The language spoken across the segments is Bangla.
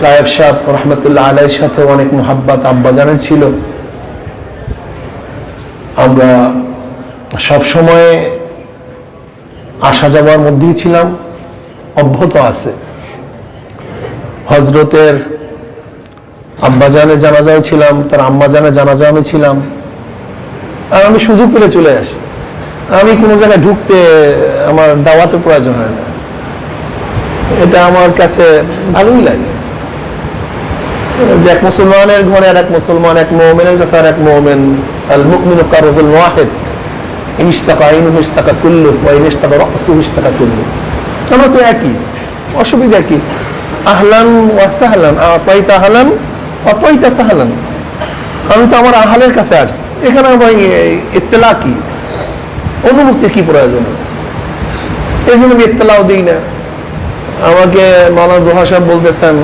কায়েব সাহ রহমতুল্লাহ আলাইয়ের সাথে অনেক মোহাব্বত আব্বাজানের ছিল। আমরা সব সময় আসা যাওয়ার মধ্যেই ছিলাম, অব্যাহত আছে। হজরতের আব্বাজানের জানাজাও ছিলাম, তার আম্মাজানের জানাজা আমি ছিলাম। আর আমি সুযোগ পেলে চলে আসি। আমি কোনো জায়গায় ঢুকতে আমার দাওয়াতে প্রয়োজন হয় না। এটা আমার কাছে ভালোই লাগে। যে এক মুসলমানের ঘরে আর এক মুসলমান, এক মোমেনের কাছে আর এক মোমেন। আল মুকমিনু কারুজুল ওয়াহিদ ইনিস্তাকা ইনু ইস্তাকা কুল্লু ওয়া ইনিস্তাকা রাসু ইস্তাকা কুল্লু আমরা তো একই, অসুবিধা কি? আহলান ওয়া সাহলান, আতাইতা আহলান অতাইতা সাহলান। আমি তো আমার আহালের কাছে আসছি। এখানে আমার ইত্তেলা কি? অনুমুক্তির কি প্রয়োজন আছে? এই জন্য আমি ইত্তেলাও দিই না। আমাকে মালা দোহা সাহেব বলতেছেন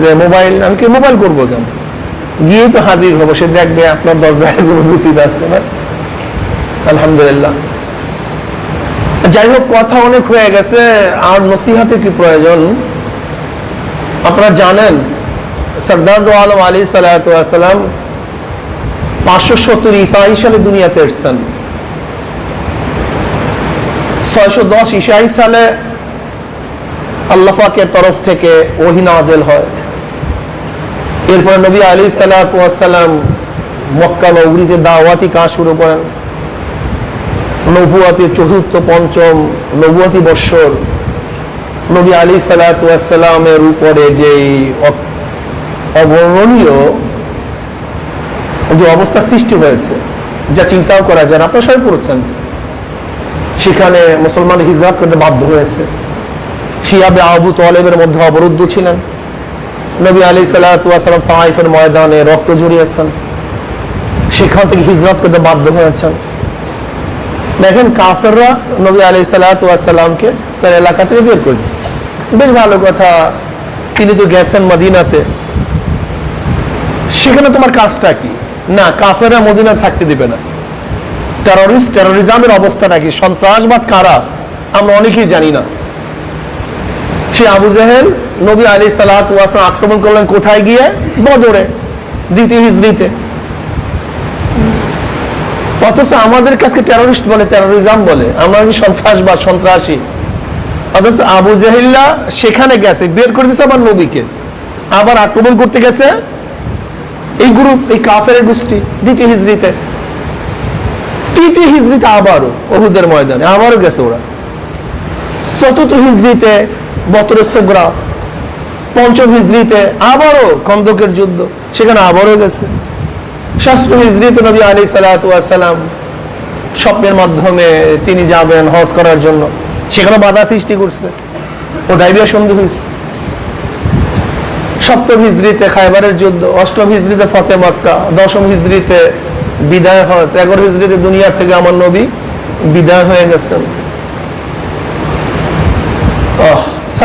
যে মোবাইল, আমি কি মোবাইল করব কেন? গিয়ে তো হাজির হব, সে দেখবে আপনার দরজায় একজন উপস্থিত আছে, ব্যাস। আলহামদুলিল্লাহ। যাই হোক, কথা অনেক হয়ে গেছে। আর নসিহাতে কি প্রয়োজন? আপনারা জানেন, সর্দার আলম আলী সালাম পাঁচশো সত্তর ইসাই সালে দুনিয়াতে এসছেন। ছয়শো দশ ইসাই সালে আল্লাহাকের তরফ থেকে ওহি নাজেল হয়। এরপর নবী আলী সাল্লাম মক্কা নগরীতে দাওয়াতি কাজ শুরু করেন। নবুয়াতির চতুর্থ, পঞ্চম নবুয়াতি বৎসর নবী আলী সাল্লামের উপরে যে অ- অবর্ণনীয় যে অবস্থা সৃষ্টি হয়েছে, যা চিন্তাও করা যায় আপনারা সবাই পড়েছেন। সেখানে মুসলমান হিজরত করতে বাধ্য হয়েছে। শিয়াবে আবু তলেবের মধ্যে অবরুদ্ধ ছিলেন। নবী আলী সাল্লাম তাইফের ময়দানে রক্ত জড়িয়েছেন সেখান থেকে হিজরত করতে বাধ্য হয়েছেন। দেখেন কাফেররা নবী আলী সাল্লামকে তার এলাকা থেকে বের করে দিচ্ছে বেশ ভালো কথা, তিনি তো গেছেন মদিনাতে, সেখানে তোমার কাজটা কি? না, কাফেররা মদিনা থাকতে দিবে না। টেরোরিস্ট টেরোরিজমের অবস্থাটা কি সন্ত্রাসবাদ কারা? আমরা অনেকেই জানি না। সে আবু জাহেল নবী আলী সালাত আক্রমণ করলেন কোথায় গিয়ে? বদরে, দ্বিতীয় হিজড়িতে অথচ আমাদের কাছে টেরোরিস্ট বলে টেরোরিজম বলে। আমরা কি সন্ত্রাসবাদ সন্ত্রাসী? অথচ আবু জাহিল্লা সেখানে গেছে, বের করে দিচ্ছে আবার নবীকে। আবার আক্রমণ করতে গেছে এই গ্রুপ এই কাফের গোষ্ঠী, দ্বিতীয় হিজড়িতে তৃতীয় হিজড়িতে আবারও ওহুদের ময়দানে, আবারও গেছে ওরা। চতুর্থ হিজড়িতে বতরের সোগরা। পঞ্চম হিজড়িতে আবারও খন্দকের যুদ্ধ, সেখানে আবারও গেছে। ষষ্ঠ হিজড়িতে নবী আলী সালাম স্বপ্নের মাধ্যমে তিনি যাবেন হজ করার জন্য। সেখানে বাধা সৃষ্টি করছে। ও ডাইবিয়া সন্ধি হয়েছে। সপ্তম হিজড়িতে খাইবারের যুদ্ধ, অষ্টম হিজড়িতে ফতে মক্কা, দশম হিজড়িতে বিদায় হজ, এগারো হিজড়িতে দুনিয়ার থেকে আমার নবী বিদায় হয়ে গেছেন।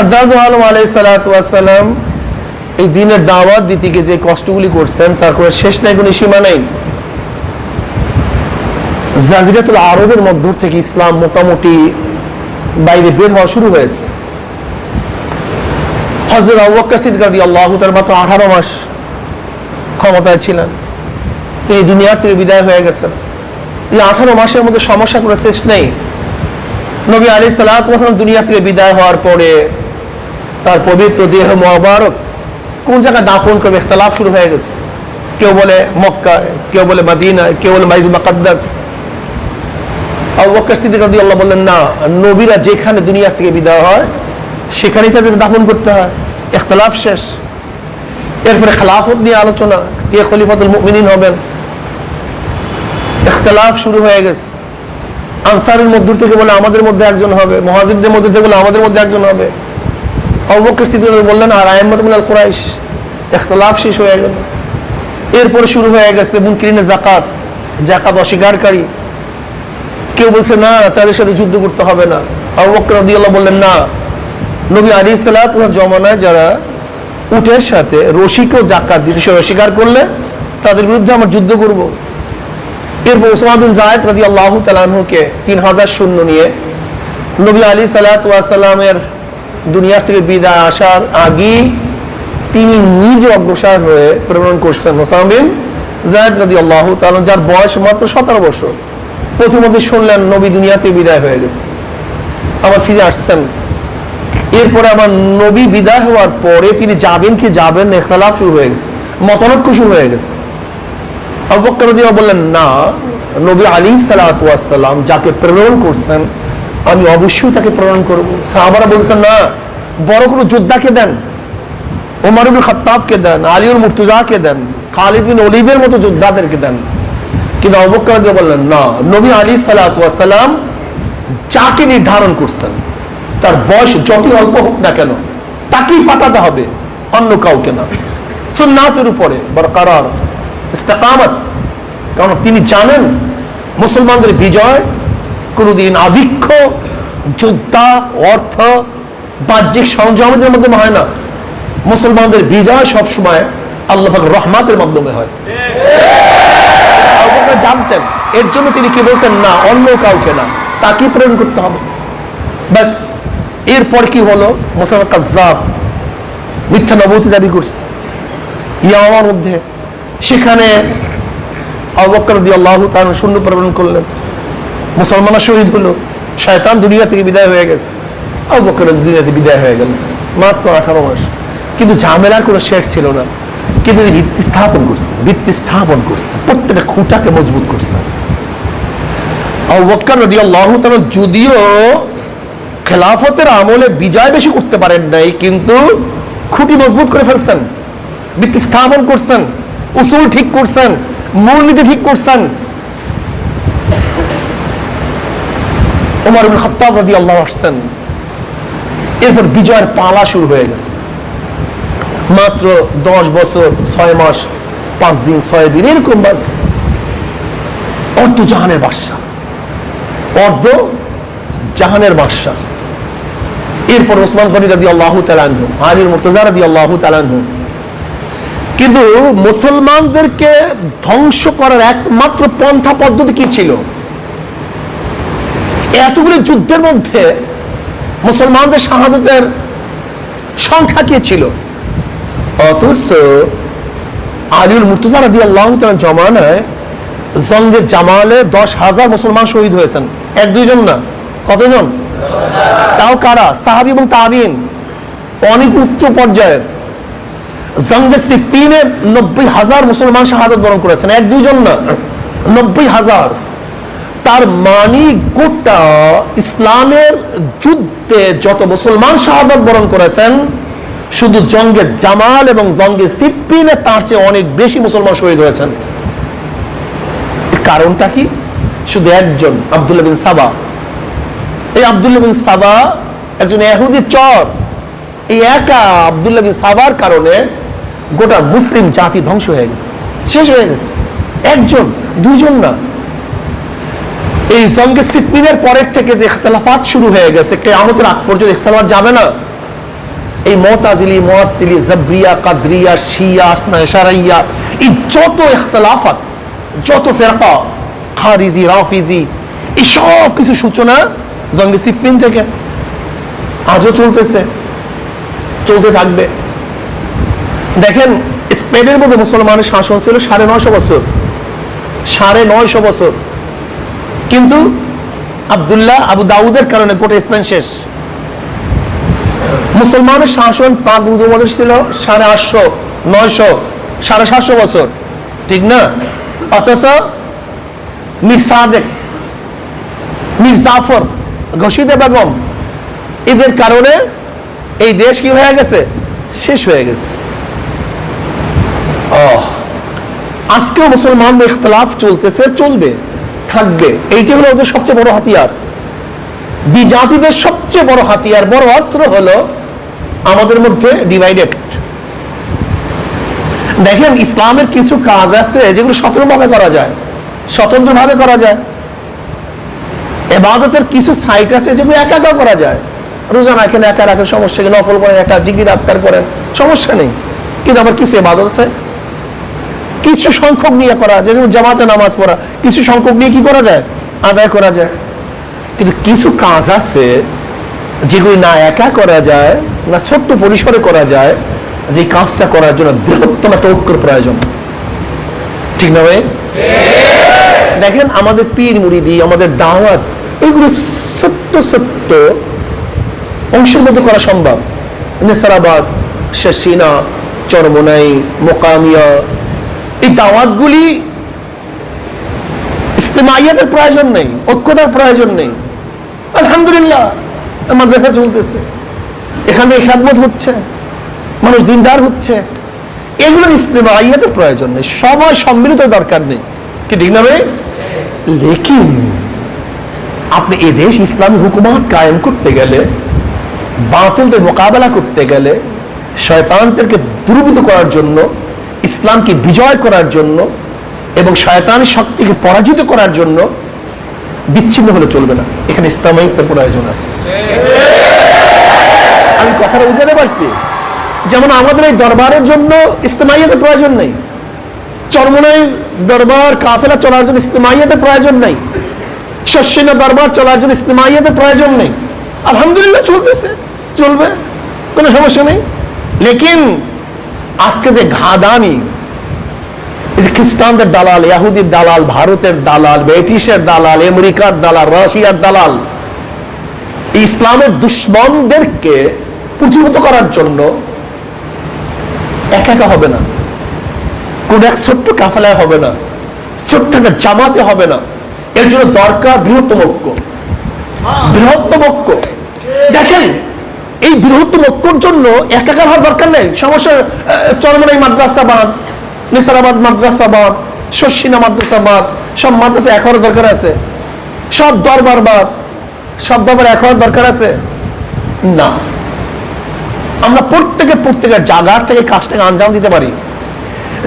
দু আলম আলাই সালাম এই দিনের দাওয়াত দিতে যে কষ্টগুলি করছেন, তার কোনো শেষ নাই, কোনো সীমা নেই। জাজিরাতুল আরবের মধ্য থেকে ইসলাম মোটামুটি বাইরে বের হওয়া শুরু হয়েছে। হজরত আবুবকর সিদ্দিক রাদিয়াল্লাহু তাআলা মাত্র আঠারো মাস ক্ষমতায় ছিলেন। তিনি দুনিয়ার থেকে বিদায় হয়ে গেছেন। এই আঠারো মাসের মধ্যে সমস্যা কোনো শেষ নেই। নবী আলী সাল্লাম দুনিয়া থেকে বিদায় হওয়ার পরে তার পবিত্র দেহ মহাবারক কোন জায়গায় দাফন করবে ইখতলাফ শুরু হয়ে গেছে? কেউ বলে মক্কা, কেউ বলে মাদিনা, কেউ বলে মাইদুল মাকাদ্দাস। রাদিয়াল্লাহু বললেন, না, নবীরা যেখানে দুনিয়া থেকে বিদায় হয়, সেখানেই তাদের দাফন করতে হয়। ইখতলাফ শেষ। এরপরে খেলাফত নিয়ে আলোচনা, কে খলিফাতুল মুমিনিন হবেন? ইখতলাফ শুরু হয়ে গেছে। আনসারের মধ্য থেকে বলে আমাদের মধ্যে একজন হবে মহাজিবদের মধ্যে থেকে বলে আমাদের মধ্যে একজন হবে। অবকর স্থিতি বললেন, আর আহমদ আল কুরাইশ। ইখতলাফ শেষ হয়ে গেল। এরপরে শুরু হয়ে গেছে মুনকিরিনে জাকাত জাকাত অস্বীকারী। কেউ বলছে, না, তাদের সাথে যুদ্ধ করতে হবে না। আবু বকর রাদিয়াল্লাহু বললেন, না। নবী আলী সাল্লাহ জমানায় যারা উটের সাথে রশিকেও জাকাত দিতে সে অস্বীকার করলে, তাদের বিরুদ্ধে আমরা যুদ্ধ করব। এরপর ওসমান বিন জায়দ রাজি আল্লাহ তালাহুকে তিন হাজার শূন্য নিয়ে নবী আলী সাল্লাহামের দুনিয়ার থেকে বিদায় আসার আগেই তিনি নিজে অগ্রসর হয়ে প্রেরণ করছেন হোসামিন জায়দ রাদি আল্লাহ তাআলা যার বয়স মাত্র সতেরো বছর। প্রথমত শুনলেন, নবী দুনিয়াতে বিদায় হয়ে গেছে। আবার ফিরে আসছেন। এরপরে আমার নবী বিদায় হওয়ার পরে তিনি যাবেন কি যাবেন না খেলাফ শুরু হয়ে গেছে, মতানৈক্য শুরু হয়ে গেছে। আবু বকর রাদিয়াল্লাহু বললেন, না, নবী আলী সালাম যাকে প্রেরণ করছেন আমি অবশ্যই তাকে প্রেরণ করব। সাহাবারা বলছেন, না, বড় কোনো যোদ্ধাকে দেন, ওমর ইবনে খাত্তাবকে দেন আলিউল মুর্তুজাকে দেন, খালিদ বিন অলিদের মতো যোদ্ধাদেরকে দেন। কিন্তু আবু বললেন, না, নবী আলী সালাম যাকে নির্ধারণ করছেন, তার বয়স যতই অল্প হোক না কেন, তাকেই পাঠাতে হবে, অন্য কাউকে না। সুন্নাতের উপরে বরকরার ইস্তেকামত, কারণ তিনি জানেন মুসলমানদের বিজয় কোনোদিন আধিক্য, যোদ্ধা, অর্থ, বাহ্যিক সরঞ্জামের মাধ্যমে হয় না। মুসলমানদের বিজয় সবসময় আল্লাহ পাকের রহমাতের মাধ্যমে হয়। জানতেন, এর জন্য তিনি কি বলছেন? না, অন্য কাউকে না। তাকে প্রেরণ করতে হবে। ব্যাস, এরপর কি হলো? মুসলমান কাজাব মিথ্যা নবতী দাবি করছে। ইয়ামার মধ্যে সেখানে অবক্কর দিয়ে আল্লাহ তার শূন্য প্রেরণ করলেন। মুসলমানরা শহীদ হলো। শয়তান দুনিয়া থেকে বিদায় হয়ে গেছে। অবক্কর দুনিয়াতে বিদায় হয়ে গেল, মাত্র আঠারো মাস। কিন্তু ঝামেলার কোনো শেষ ছিল না। কিন্তু ভিত্তি স্থাপন করছে, ভিত্তি স্থাপন করছে, প্রত্যেকটা খুঁটাকে মজবুত করছে। যদিও খেলাফতের আমলে বিজয় বেশি করতে পারেন নাই, কিন্তু খুঁটি মজবুত করে ফেলছেন, ভিত্তি স্থাপন করছেন, উসুল ঠিক করছেন, মূলনীতি ঠিক করছেন ওমর খাত্তাব রাদিয়াল্লাহু আসছেন। এরপর বিজয়ের পালা শুরু হয়ে গেছে। মাত্র দশ বছর, ছয় মাস, পাঁচ দিন, ছয় দিন, এরকম বাস। অর্ধ জাহানের বাদশাহ। অর্ধ জাহানের বাদশাহ। এরপর ওসমান গনি রাদি আল্লাহ তালানহু আলীর মুর্তজা রাদি আল্লাহ তালানহু কিন্তু মুসলমানদেরকে ধ্বংস করার একমাত্র পন্থা পদ্ধতি কি ছিল? এতগুলো যুদ্ধের মধ্যে মুসলমানদের শাহাদতের সংখ্যা কি ছিল? অথচ আলীর মুর্তজা রাদি আল্লাহ জমানায় জঙ্গে জামালে দশ হাজার মুসলমান শহীদ হয়েছেন। এক, দুইজন না? কতজন? তাও কারা? সাহাবি এবং তাবিন। অনেক উচ্চ পর্যায়ের। জঙ্গে সিফিনে নব্বই হাজার মুসলমান শাহাদত বরণ করেছেন। এক, দুইজন না? নব্বই হাজার। তার মানি গোটা ইসলামের যুদ্ধে যত মুসলমান শাহাদত বরণ করেছেন, শুধু জঙ্গে জামাল এবং জঙ্গে সিফিনে তার চেয়ে অনেক বেশি মুসলমান শহীদ হয়েছেন। কারণটা কি? শুধু একজন, আবদুল্লাহ বিন সাবা। এই আবদুল্লাহ বিন সাবা একজন এহুদি চর। এই একা আবদুল্লাহ বিন সাবার কারণে গোটা মুসলিম জাতি ধ্বংস হয়ে গেছে, শেষ হয়ে গেছে। একজন, দুইজন না। এই জঙ্গে সিফিনের পরের থেকে যে ইখতলাফাত শুরু হয়ে গেছে কে আমাদের আগ পর্যন্ত ইখতলাফাত যাবে না। এই মতাজিলি মতাজিলি জাবরিয়া, কাদরিয়া, শিয়া, আসনা, ইশারাইয়া, এই যত ইখতলাফাত, যত ফেরকা, খারিজি, রাফিজি, এই সব কিছু সূচনা জঙ্গে সিফিন থেকে আজও চলতেছে, চলতে থাকবে। দেখেন, স্পেনের মধ্যে মুসলমানের শাসন ছিল সাড়ে নশো বছর, সাড়ে নয়শো বছর। কিন্তু আবদুল্লাহ আবু দাউদের কারণে গোটা স্পেন শেষ। মুসলমানের শাসন পাক মধ্যে ছিল সাড়ে আটশো নয়শো সাড়ে সাতশো বছর। ঠিক না? অথচ মীর সাদেক মীর ঘষিদে বেগম এদের কারণে এই দেশ কি হয়ে গেছে? শেষ হয়ে গেছে। আহ, আজকেও মুসলমানদের ইখতলাফ চলতেছে চলবে। থাকবে। এইটা হলো ওদের সবচেয়ে বড় হাতিয়ার। বিজাতিদের সবচেয়ে বড় হাতিয়ার, বড় অস্ত্র হলো আমাদের মধ্যে ডিভাইডেড দেখেন, ইসলামের কিছু কাজ আছে যেগুলো স্বতন্ত্রভাবে করা যায়, স্বতন্ত্রভাবে করা যায়। এবাদতের কিছু সাইট আছে যেগুলো একা একা করা যায়। রোজা রাখেন, একা রাখেন, সমস্যা নফল করেন, একা জিগির আজকার করেন, সমস্যা নেই। কিন্তু আবার কিছু এবাদত আছে কিছু সংখ্যক নিয়ে করা যায় যেমন জামাতে নামাজ পড়া, কিছু সংখ্যক নিয়ে কি করা যায়? আদায় করা যায়। কিন্তু কিছু কাজ আছে যেগুলি না একা করা যায়, না ছোট্ট পরিসরে করা যায়, যে কাজটা করার জন্য বৃহত্তম একটা প্রয়োজন। ঠিক না ভাই? দেখেন আমাদের পীর মুরিদি, আমাদের দাওয়াত, এগুলো ছোট্ট ছোট্ট অংশের মধ্যে করা সম্ভব। নেসারাবাদ শেসিনা চরমনাই, মোকামিয়া এই দাওয়াতগুলি ইস্তেমাইয়াতের প্রয়োজন নেই, ঐক্যতার প্রয়োজন নেই। আলহামদুলিল্লাহ, মাদ্রাসা চলতেছে। এখানে খেদমত হচ্ছে, মানুষ দিনদার হচ্ছে। এগুলোর ইস্তেমাইয়াতের প্রয়োজন নেই সবাই সম্মিলিত দরকার নেই। কি ঠিক না লেকিন আপনি এদেশ ইসলামী হুকুমাত কায়েম করতে গেলে, বাতিলদের মোকাবেলা করতে গেলে, শয়তানদেরকে দুর্বৃত করার জন্য ইসলামকে বিজয় করার জন্য এবং শয়তানের শক্তিকে পরাজিত করার জন্য বিচ্ছিন্ন হলে চলবে না। এখানে ইসলামাইতের প্রয়োজন আছে। আমি কথাটা বুঝাতে পারছি। যেমন আমাদের এই দরবারের জন্য ইস্তেমাইয়াতের প্রয়োজন নেই। চরমনাই দরবার কাফেলা চলার জন্য ইস্তেমাইয়াতের প্রয়োজন নেই। শস্যিনা দরবার চলার জন্য ইস্তেমাইয়াতের প্রয়োজন নেই। আলহামদুলিল্লাহ চলতেছে। চলবে। কোনো সমস্যা নেই। লেকিন আজকে যে ঘাদানি খ্রিস্টানদের দালাল ইয়াহুদির দালাল ভারতের দালাল ব্রিটিশের দালাল আমেরিকার দালাল রাশিয়ার দালাল ইসলামের দুশ্মনদেরকে প্রতিহত করার জন্য একা একা হবে না। কোন এক ছোট্ট কাফেলায় হবে না। ছোট্ট একটা জামাতে হবে না। এর জন্য দরকার বৃহত্তম ঐক্য। বৃহত্তম ঐক্য। দেখেন এই বৃহত্তম ঐক্যর জন্য একাকার হওয়ার দরকার নেই। সমস্যা আহ, মাদ্রাসা মাদ্রাসাবাদ নিসারাবাদ মাদ্রাসাবাদ শস্যিনা মাদ্রাসাবাদ সব মাদ্রাসা এক হওয়ার দরকার আছে। সব দরবারবাদ সব দরবার এক হওয়ার দরকার আছে? না। আমরা প্রত্যেকে প্রত্যেকের জায়গার থেকে কাজটাকে আঞ্জাম দিতে পারি।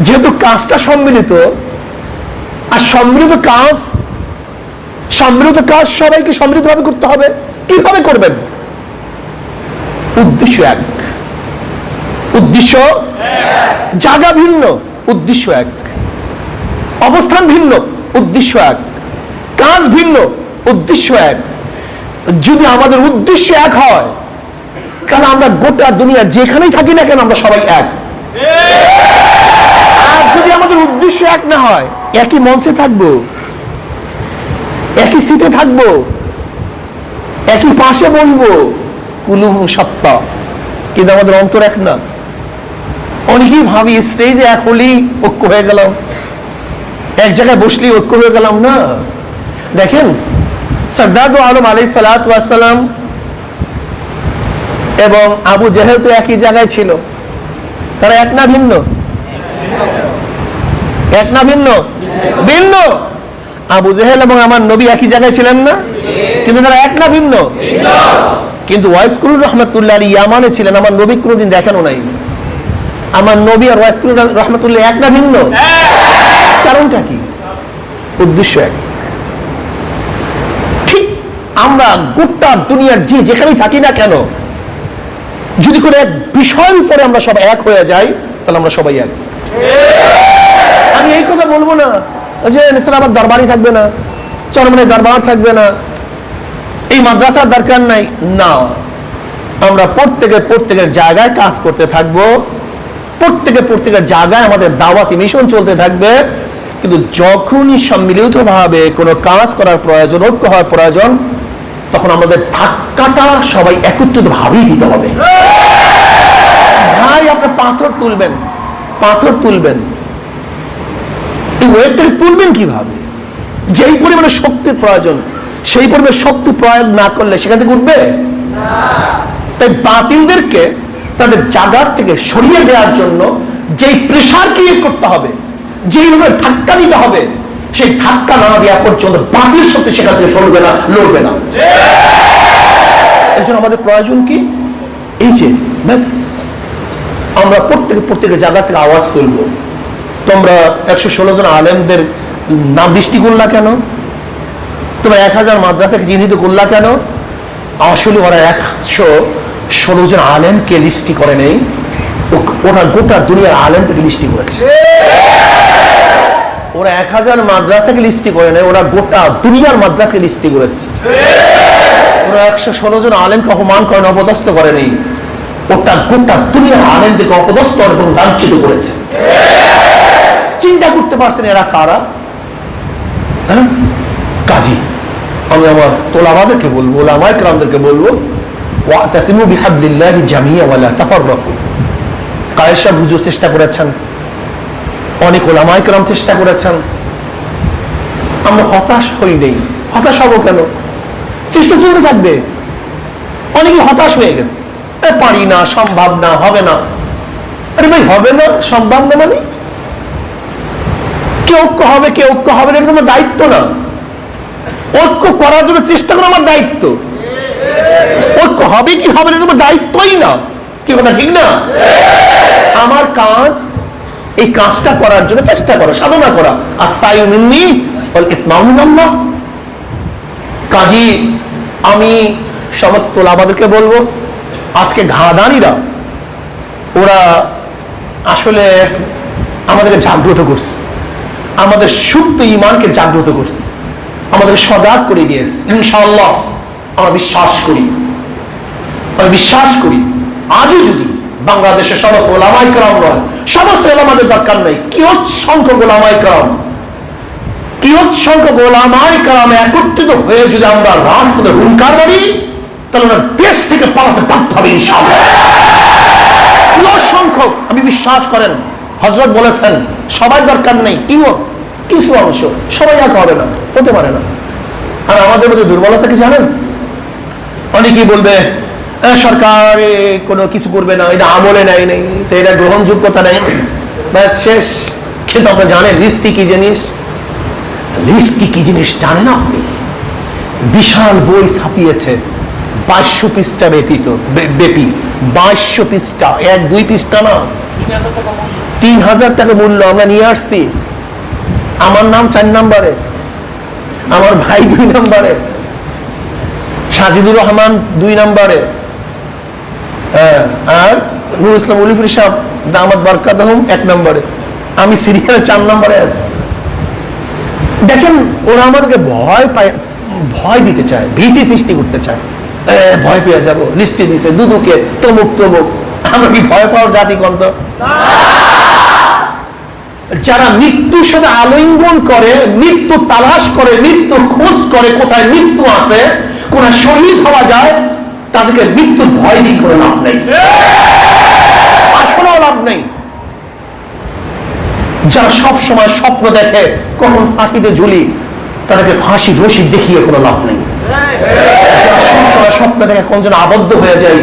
যেহেতু কাজটা সম্মিলিত আর সম্মিলিত কাজ সম্মিলিত কাজ সবাইকে সম্মিলিতভাবে করতে হবে। কীভাবে করবেন? উদ্দেশ্য এক। উদ্দেশ্য? জায়গা ভিন্ন। উদ্দেশ্য এক। অবস্থান ভিন্ন, উদ্দেশ্য এক। কাজ ভিন্ন, উদ্দেশ্য এক। যদি আমাদের উদ্দেশ্য এক হয়, তাহলে আমরা গোটা দুনিয়া যেখানেই থাকি না কেন আমরা সবাই এক। আর যদি আমাদের উদ্দেশ্য এক না হয়, একই মঞ্চে থাকব, একই সিটে থাকব, একই পাশে বসবো, কুলুম সত্তা। কিন্তু আমাদের অন্তর এক না। অনেকেই ভাবি স্টেজে এক হলেই ঐক্য হয়ে গেলাম। এক জায়গায় বসলেই ঐক্য হয়ে গেলাম না। দেখেন সর্দার আলম আলাই সালাম এবং আবু জেহেল তো একই জায়গায় ছিল। তারা এক না ভিন্ন? এক না ভিন্ন? ভিন্ন। আবু জেহেল এবং আমার নবী একই জায়গায় ছিলেন না? কিন্তু তারা এক না ভিন্ন? কিন্তু ওয়াইসকুল রহমতুল্লাহ আলী ইয়ামানে ছিলেন আমার নবী কোনোদিন দেখানো নাই। আমার নবী আর ওয়াইসকুল রহমতুল্লাহ এক না ভিন্ন? কারণটা কি? উদ্দেশ্য এক। ঠিক আমরা গোটা দুনিয়ার যে যেখানেই থাকি না কেন, যদি কোনো এক বিষয়ের উপরে আমরা সব এক হয়ে যাই, তাহলে আমরা সবাই এক। আমি এই কথা বলব না যে নিসারাবাদ দরবারই থাকবে না, চরমনে দরবার থাকবে না, এই মাদ্রাসার দরকার নাই। না, আমরা প্রত্যেকের প্রত্যেকের জায়গায় কাজ করতে থাকব। প্রত্যেকের প্রত্যেকের জায়গায় আমাদের দাওয়াতি মিশন চলতে থাকবে। কিন্তু যখনই সম্মিলিতভাবে কোনো কাজ করার প্রয়োজন ঐক্য হওয়ার প্রয়োজন তখন আমাদের ধাক্কাটা সবাই একত্রিত ভাবেই দিতে হবে। ভাই আপনি পাথর তুলবেন পাথর তুলবেন। এই ওয়েটটাকে তুলবেন কীভাবে? যেই পরিমাণে শক্তির প্রয়োজন সেই পরিমাণে শক্তি প্রয়োগ না করলে সেখান থেকে উঠবে? তাই বাতিলদেরকে তাদের জায়গার থেকে সরিয়ে দেওয়ার জন্য যেই প্রেশার ক্রিয়েট করতে হবে যেইভাবে ধাক্কা দিতে হবে, সেই ধাক্কা না দেওয়া পর্যন্ত বাতিল শক্তি সেখান থেকে সরবে না, লড়বে না। এর আমাদের প্রয়োজন কি? এই যে, ব্যাস, আমরা প্রত্যেকে প্রত্যেকের জায়গা থেকে আওয়াজ তুলব। তোমরা একশো ষোলো জন আলেমদের নাম দৃষ্টি করলা কেন? তোমরা এক হাজার মাদ্রাসাকে চিহ্নিত করলা কেন? আসলে ওরা একশো ষোলো আলেমকে লিস্টি করে নেই ওরা গোটা দুনিয়ার আলেম থেকে লিস্টি করেছে। ওরা এক হাজার মাদ্রাসাকে লিস্টি করে নেই ওরা গোটা দুনিয়ার মাদ্রাসাকে লিস্টি করেছে। ওরা একশো ষোলো জন আলেমকে অপমান করে না, অপদস্থ করে নেই। ওটা গোটা দুনিয়ার আনন্দকে অপদস্থ এবং লাঞ্ছিত করেছে। চিন্তা করতে পারছেন এরা কারা? হ্যাঁ? কাজী আমি আমার তোলাবাদেরকে বলব ওলামায় ক্রামদেরকে বলব ওয়াতাসিমু জামিয়া ওয়ালা তাফাররাকু। চেষ্টা করেছেন। অনেক ক্রাম চেষ্টা করেছেন। আমরা হতাশ হই নেই। হতাশ হব কেন? চেষ্টা চলতে থাকবে। অনেকে হতাশ হয়ে গেছে। পারি না, সম্ভব না, হবে না। আরে ভাই, হবে না, সম্ভব না মানে? কে ঐক্য হবে, কে ঐক্য হবে না, এটা দায়িত্ব না। ঐক্য করার জন্য চেষ্টা করা আমার দায়িত্ব। ঐক্য হবে কি হবে না তোমার দায়িত্বই না। কি কথা, ঠিক না? আমার কাজ, এই কাজটা করার জন্য চেষ্টা সাধনা করা। আর কাজী, আমি সমস্ত বলব, আজকে ঘাদানিরা ওরা আসলে আমাদেরকে জাগ্রত করছে। আমাদের সুপ্ত ইমানকে জাগ্রত করছে। আমাদের সজাগ করে দিয়েছে, ইনশাআল্লাহ। আমরা বিশ্বাস করি। আমি বিশ্বাস করি। আজও যদি বাংলাদেশের সমস্ত ওলামাই কালাম নয়, সমস্ত ওলামাদের দরকার নেই কিয়ত সংখ্যক ওলামাই কালাম একত্রিত হয়ে যদি আমরা হুঙ্কার মারি, তাহলে ওরা দেশ থেকে পালাতে বাধ্য হবে সংখ্যক? আমি বিশ্বাস করেন? হজরত বলেছেন সবাই দরকার নেই কিয়ত কিছু অংশ। সবাই এক হবে না, হতে পারে না। আর আমাদের মধ্যে দুর্বলতা কি জানেন? অনেকেই বলবে সরকার কোনো কিছু করবে না, এটা আমলে নাই নেই, তো এটা গ্রহণযোগ্যতা নেই। ব্যাস, শেষ। কিন্তু আপনি জানেন লিস্টি কি জিনিস? লিস্টি কি জিনিস জানেন আপনি? বিশাল বই ছাপিয়েছে, বাইশশো পৃষ্ঠা ব্যতীত ব্যাপী। বাইশশো পৃষ্ঠা, এক, দুই পৃষ্ঠা না। তিন হাজার টাকা মূল্য, আমরা নিয়ে আসছি। আমার নাম চার নাম্বারে, আমার ভাই দুই নাম্বারে। সাজিদুর রহমান দুই নাম্বারে। হ্যাঁ, আর নুর ইসলাম উলিফুর সাহেব দামাদ বরকাত এক নম্বরে। আমি সিরিয়ালে চার নম্বরে আছি। দেখেন ওরা আমাদেরকে ভয় পায় ভয় দিতে চায় ভীতি সৃষ্টি করতে চায়। ভয় পেয়ে যাব লিস্টে দিছে দুদুকে তমুক তমুক। আমরা কি ভয় পাওয়ার জাতি কন্ত যারা মৃত্যুর সাথে আলিঙ্গন করে মৃত্যু তালাশ করে মৃত্যু খোঁজ করে কোথায় মৃত্যু আছে কোথায় শহীদ হওয়া যায়, তাদেরকে মৃত্যুর ভয় দিয়ে করে লাভ নেই। আসলেও লাভ নেই। যারা সব সময় স্বপ্ন দেখে, কখন ফাঁসিতে ঝুলি, তাদেরকে ফাঁসি রশি দেখিয়ে কোনো লাভ নেই। যারা সবসময় স্বপ্ন দেখে কোন যেন আবদ্ধ হয়ে যায়,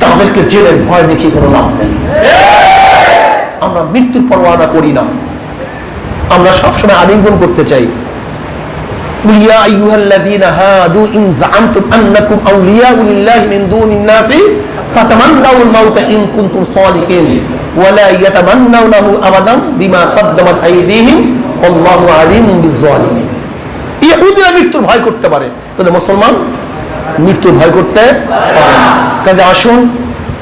তাদেরকে জেলে ভয় দেখিয়ে কোনো লাভ নেই। আমরা মৃত্যুর পরোয়ানা করি না। আমরা সবসময় আলিঙ্গন করতে চাই। قل يا أيها الذين هادوا إن زعمتم أنكم أولياء لله من دون الناس فتمنوا الموت إن كنتم صادقين ولا يتمنونه أبدا بما قدمت أيديهم والله عليم بالظالمين ইহুদিরা মৃত্যুর ভয় করতে পারে কিন্তু মুসলমান মৃত্যুর ভয় করতে পারে না কাজে আসুন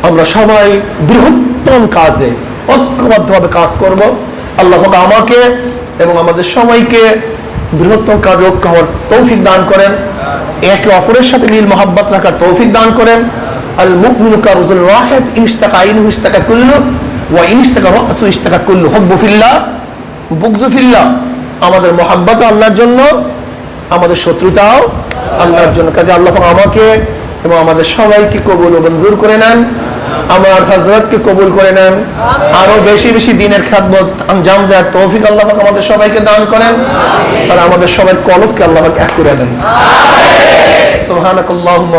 আমরা সবাই বৃহত্তম কাজে ঐক্যবদ্ধভাবে কাজ করব আল্লাহ পাক আমাকে এবং আমাদের সবাইকে বৃহত্তম কাজে ঐক্য হওয়ার তৌফিক দান করেন। একে অপরের সাথে মিল মহাব্বত রাখার তৌফিক দান করেন। আল ইনস্তাকা ইস্তাকা ওয়া ইনস্তাকা রাসু ইস্তাকা কুল্লু হুব্বু ফিল্লাহ ফিল্লাহ। আমাদের মহাব্বত আল্লাহর জন্য, আমাদের শত্রুতাও আল্লাহর জন্য। কাজে আল্লাহ আমাকে এবং আমাদের সবাইকে কবুল ও মঞ্জুর করে নেন। আমার হজরতকে কবুল করে নেন। আরও বেশি বেশি দিনের খাদমত আঞ্জাম দেওয়ার তৌফিক আল্লাহ আমাদের সবাইকে দান করেন। আর আমাদের সবাই কলবকে আল্লাহ এক করে দেন। সোহান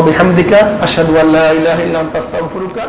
বিহামদিকা আশহাদু আল্লা ইলাহা ইল্লা আনতা আস্তাগফিরুকা।